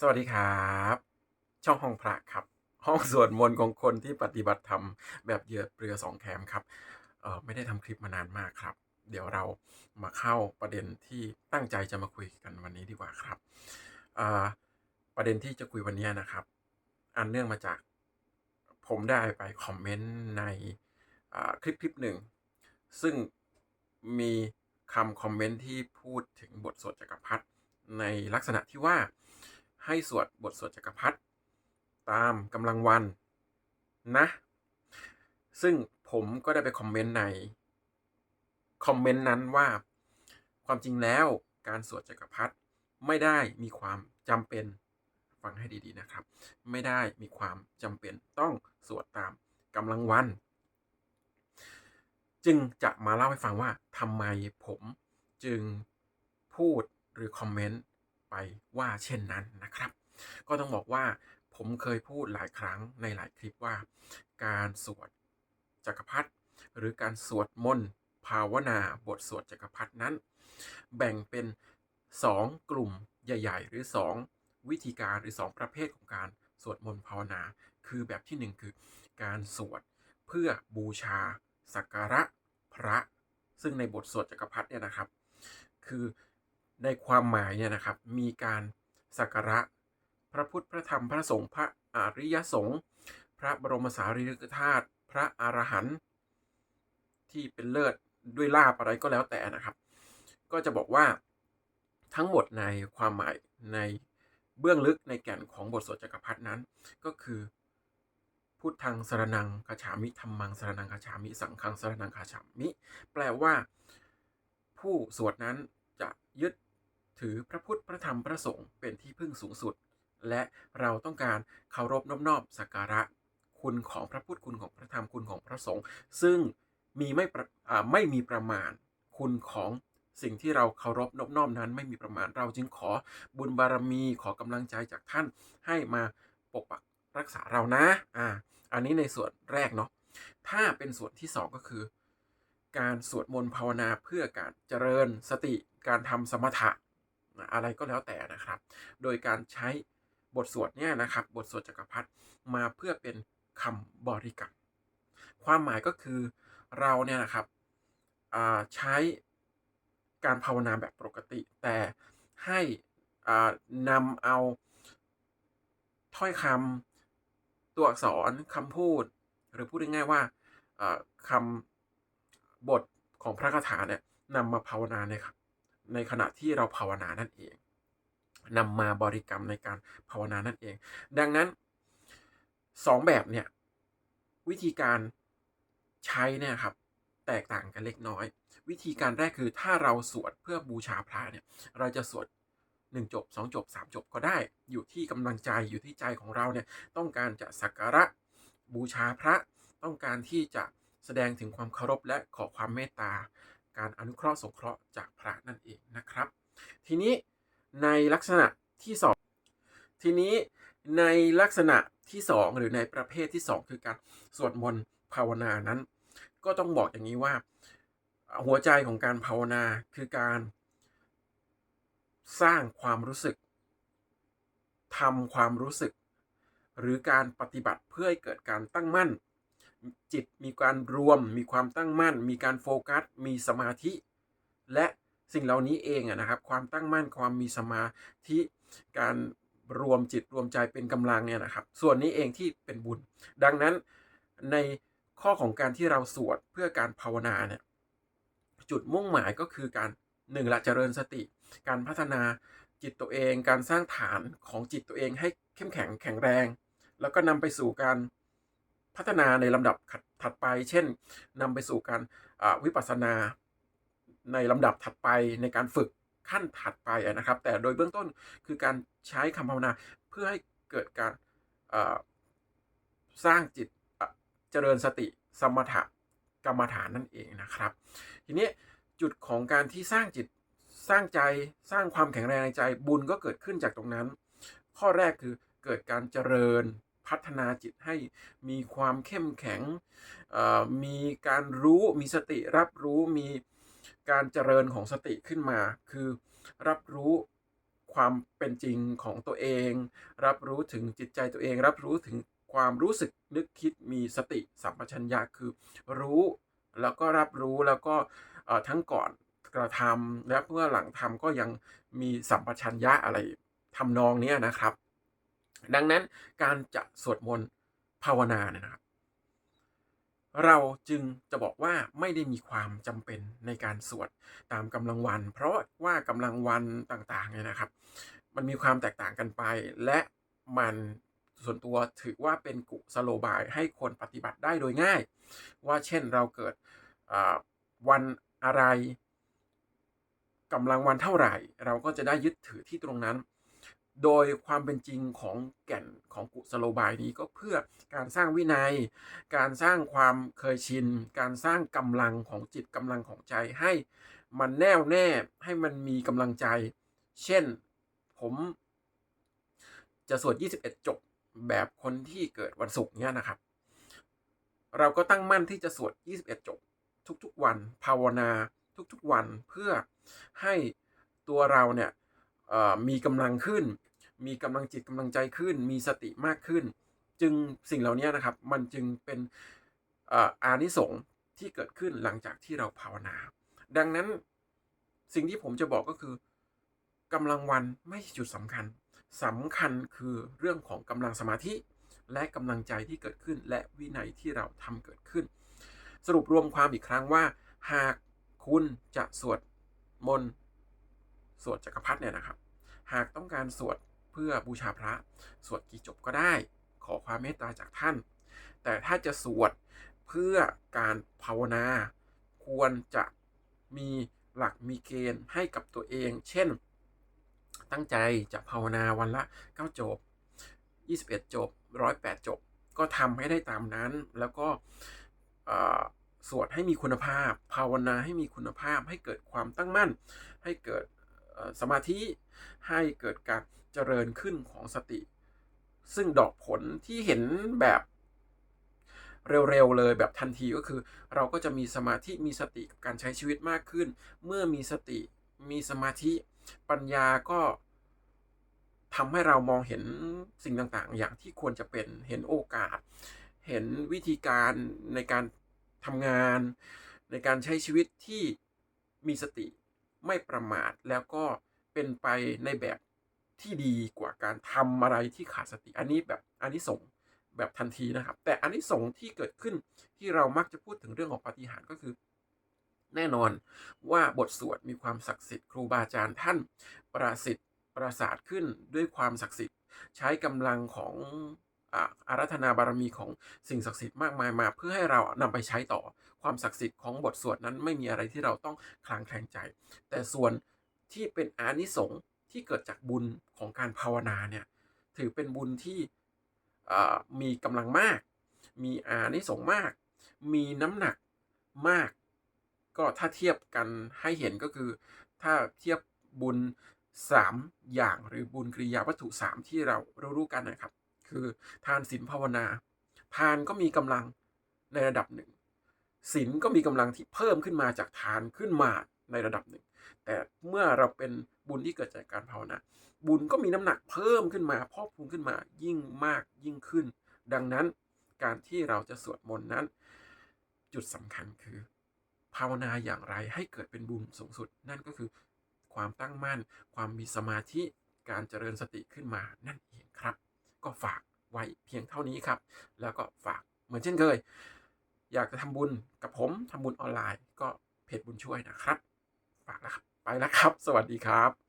สวัสดีครับ ช่องห้องพระครับ ห้องสวดมนต์ของคนที่ปฏิบัติธรรมแบบเหยื่อเปลือสองแคมครับเออไม่ได้ทำคลิปมานานมากครับ เดี๋ยวเรามาเข้าประเด็นที่ตั้งใจจะมาคุยกันวันนี้ดีกว่าครับประเด็นที่จะคุยวันนี้นะครับ อันเนื่องมาจากผมได้ไปคอมเมนต์ในคลิปคลิปหนึ่ง ซึ่งมีคำคอมเมนต์ที่พูดถึงบทสวดจักรพรรดิในลักษณะที่ว่า ให้สวดบทสวดจักรพรรดิตามกำลังวันนะ ซึ่งผมก็ได้ไปคอมเมนต์ใน คอมเมนต์นั้นว่า ความจริงแล้วการสวดจักรพรรดิไม่ได้มีความจำเป็นฟังให้ดีๆนะครับ ไม่ได้มีความจำเป็นต้องสวดตามกำลังวัน จึงจะมาเล่าให้ฟังว่าทำไมผมจึงพูดหรือคอมเมนต์ ไปว่าเช่นนั้นนะครับ ก็ต้องบอกว่าผมเคยพูดหลายครั้งในหลายคลิปว่า การสวดจักรพรรดิหรือการสวดมนต์ภาวนาบทสวดจักรพรรดินั้น แบ่งเป็น 2 กลุ่มใหญ่ ๆ หรือ 2 วิธีการหรือ 2 ประเภทของการสวดมนต์ภาวนา คือแบบที่ 1 คือการสวดเพื่อบูชาสักการะพระ ซึ่งในบทสวดจักรพรรดิเนี่ยนะครับ คือ ในความหมายเนี่ยนะครับมีการสักการะพระพุทธพระธรรมพระสงฆ์พระอริยสงฆ์พระบรมสารีริกธาตุพระอรหันต์ที่เป็นเลิศด้วยลาบอะไรก็แล้วแต่นะครับ ก็จะบอกว่าทั้งหมดในความหมายในเบื้องลึกในแก่นของบทสวดจักรพรรดินั้น ก็คือพุทธังสรนังคาฉามิธรรมังสรนังคาฉามิ สังฆังสรนังคาฉามิ แปลว่า ผู้สวดนั้นจะยึด ถือพระพุทธพระธรรมพระสงฆ์เป็นที่พึ่งสูงสุด และเราต้องการเคารพนอบนอบสักการะคุณของพระพุทธคุณของพระธรรมคุณของพระสงฆ์ซึ่งมีไม่ไม่มีประมาณคุณของสิ่งที่เราเคารพนอบนอบนั้นไม่มีประมาณเราจึงขอบุญบารมีขอกำลังใจจากท่านให้มาปกปักรักษาเรานะ อ่า อันนี้ในส่วนแรกเนาะ ถ้าเป็นส่วนที่สองก็คือ การสวดมนต์ภาวนาเพื่อการเจริญสติ การทำสมถะ อะไรก็แล้วแต่นะครับ โดยการใช้บทสวดเนี่ยนะครับ บทสวดจักรพรรดิมาเพื่อเป็นคำบริกรรม ความหมายก็คือเราเนี่ยนะครับใช้การภาวนาแบบปกติ แต่ให้นำเอาถ้อยคำตัวอักษรคำพูด หรือพูดง่ายๆว่าคำบทของพระคาถาเนี่ยนำมาภาวนาในครับ ในขณะที่เราภาวนานั่นเองนำมาบริกรรมในการภาวนานั่นเอง ดังนั้นสองแบบเนี่ยวิธีการใช้เนี่ยครับแตกต่างกันเล็กน้อย วิธีการแรกคือถ้าเราสวดเพื่อบูชาพระเนี่ยเราจะสวด1จบ2จบ3จบก็ได้ อยู่ที่กำลังใจอยู่ที่ใจของเราเนี่ยต้องการจะสักการะบูชาพระ ต้องการที่จะแสดงถึงความเคารพและขอความเมตตา การอนุเคราะห์สงเคราะห์จากพระนั่นเองนะครับ ทีนี้ในลักษณะที่2ทีนี้ในลักษณะที่ 2 หรือในประเภทที่ 2 คือการสวดมนต์ภาวนานั้น ก็ต้องบอกอย่างนี้ว่าหัวใจของการภาวนาคือการสร้างความรู้สึกทำความรู้สึก หรือการปฏิบัติเพื่อให้เกิดการตั้งมั่น จิตมีการรวม มีความตั้งมั่น มีการโฟกัส มีสมาธิ และสิ่งเหล่านี้เองนะครับ ความตั้งมั่นความมีสมาธิการรวมจิตรวมใจเป็นกำลังเนี่ยนะครับ ส่วนนี้เองที่เป็นบุญ ดังนั้นในข้อของการที่เราสวดเพื่อการภาวนาเนี่ยจุดมุ่งหมายก็คือการหนึ่งละเจริญสติ การพัฒนาจิตตัวเอง การสร้างฐานของจิตตัวเองให้เข้มแข็งแข็งแรง แล้วก็นำไปสู่การ พัฒนาในลำดับถัดไป เช่นนำไปสู่การวิปัสสนาในลำดับถัดไปในการฝึกขั้นถัดไปนะครับ แต่โดยเบื้องต้นคือการใช้คำภาวนาเพื่อให้เกิดการสร้างจิตเจริญสติสมถะกรรมฐานนั่นเองนะครับ ทีนี้จุดของการที่สร้างจิตสร้างใจสร้างความแข็งแรงในใจบุญก็เกิดขึ้นจากตรงนั้น ข้อแรกคือเกิดการเจริญ พัฒนาจิตให้มีความเข้มแข็ง มีการรู้ มีสติรับรู้ มีการเจริญของสติขึ้นมา คือรับรู้ความเป็นจริงของตัวเอง รับรู้ถึงจิตใจตัวเอง รับรู้ถึงความรู้สึกนึกคิด มีสติสัมปชัญญะ คือรู้แล้วก็รับรู้แล้วก็ทั้งก่อนกระทำและเมื่อหลังทำก็ยังมีสัมปชัญญะอะไรทำนองนี้นะครับ ดังนั้นการจะสวดมนต์ภาวนาเนี่ยนะครับ เราจึงจะบอกว่าไม่ได้มีความจำเป็นในการสวดตามกำลังวัน เพราะว่ากำลังวันต่างๆเนี่ยนะครับ มันมีความแตกต่างกันไป และมันส่วนตัวถือว่าเป็นกุสโลบายให้คนปฏิบัติได้โดยง่าย ว่าเช่นเราเกิดวันอะไรกำลังวันเท่าไหร่ เราก็จะได้ยึดถือที่ตรงนั้น โดยความเป็นจริงของแก่นของกุสโลบายนี้ก็เพื่อการสร้างวินัย การสร้างความเคยชิน การสร้างกำลังของจิตกำลังของใจให้มันแน่วแน่ให้มันมีกำลังใจ เช่นผมจะสวด 21 จบแบบคนที่เกิดวันศุกร์เนี่ยนะครับ เราก็ตั้งมั่นที่จะสวด 21 จบ ทุกๆวัน ภาวนาทุกๆวันเพื่อให้ตัวเราเนี่ย มีกำลังขึ้น มีกำลังจิตกำลังใจขึ้น มีสติมากขึ้น จึงสิ่งเหล่านี้นะครับ มันจึงเป็นอานิสงส์ที่เกิดขึ้นหลังจากที่เราภาวนา ดังนั้นสิ่งที่ผมจะบอกก็คือกำลังวันไม่ใช่จุดสำคัญสำคัญคือเรื่องของกำลังสมาธิ และกำลังใจที่เกิดขึ้น และวินัยที่เราทำเกิดขึ้น สรุปรวมความอีกครั้งว่า หากคุณจะสวดมนต์สวดจักรพรรดิเนี่ยนะครับ หากต้องการสวดเพื่อบูชาพระ สวดกี่จบก็ได้ ขอความเมตตาจากท่าน แต่ถ้าจะสวดเพื่อการภาวนา ควรจะมีหลักมีเกณฑ์ให้กับตัวเอง เช่น ตั้งใจจะภาวนาวันละ 9 จบ 21 จบ 108 จบ ก็ทำให้ได้ตามนั้น แล้วก็สวดให้มีคุณภาพ ภาวนาให้มีคุณภาพ ให้เกิดความตั้งมั่น ให้เกิด สมาธิให้เกิดการเจริญขึ้นของสติ ซึ่งดอกผลที่เห็นแบบเร็วๆเลยแบบทันทีก็คือ เราก็จะมีสมาธิมีสติกับการใช้ชีวิตมากขึ้น เมื่อมีสติมีสมาธิปัญญาก็ทำให้เรามองเห็นสิ่งต่างๆ อย่างที่ควรจะเป็นเห็นโอกาส เห็นวิธีการในการทำงาน ในการใช้ชีวิตที่มีสติ ไม่ประมาทแล้วก็เป็นไปในแบบที่ดีกว่าการทำอะไรที่ขาดสติ อันนี้แบบอันนี้ส่งแบบทันทีนะครับ แต่อันนี้ส่งที่เกิดขึ้นที่เรามักจะพูดถึงเรื่องของปฏิหารก็คือ แน่นอนว่าบทสวดมีความศักดิ์สิทธิ์ครูบาอาจารย์ท่านประสิทธิ์ประสาทขึ้นด้วยความศักดิ์สิทธิ์ ใช้กำลังของ อารัธนาบารมีของสิ่งศักดิ์สิทธิ์มากมายมา เพื่อให้เรานำไปใช้ต่อความศักดิ์สิทธิ์ของบทสวดนั้นไม่มีอะไรที่เราต้องคลางแคลงใจ แต่ส่วนที่เป็นอานิสงส์ที่เกิดจากบุญของการภาวนาเนี่ยถือเป็นบุญที่มีกำลังมาก มีอานิสงส์มาก มีน้ำหนักมาก ก็ถ้าเทียบกันให้เห็นก็คือ ถ้าเทียบบุญ 3 อย่างหรือบุญกริยาวัตถุ 3 ที่เรารู้กันนะครับ คือทานศีลภาวนา ทานก็มีกำลังในระดับหนึ่งศีลก็มีกำลังที่เพิ่มขึ้นมาจากทานขึ้นมาในระดับหนึ่ง แต่เมื่อเราเป็นบุญที่เกิดจากการภาวนา บุญก็มีน้ำหนักเพิ่มขึ้นมาพอกพูนขึ้นมายิ่งมากยิ่งขึ้น ดังนั้นการที่เราจะสวดมนต์นั้น จุดสำคัญคือ ภาวนาอย่างไรให้เกิดเป็นบุญสูงสุด นั่นก็คือความตั้งมั่น ความมีสมาธิการเจริญสติขึ้นมานั่นเองครับ ก็ฝากไว้เพียงเท่านี้ครับ แล้วก็ฝากเหมือนเช่นเคย อยากจะทำบุญกับผมทำบุญออนไลน์ ก็เพจบุญช่วยนะครับ ฝากนะครับไปแล้วครับ สวัสดีครับ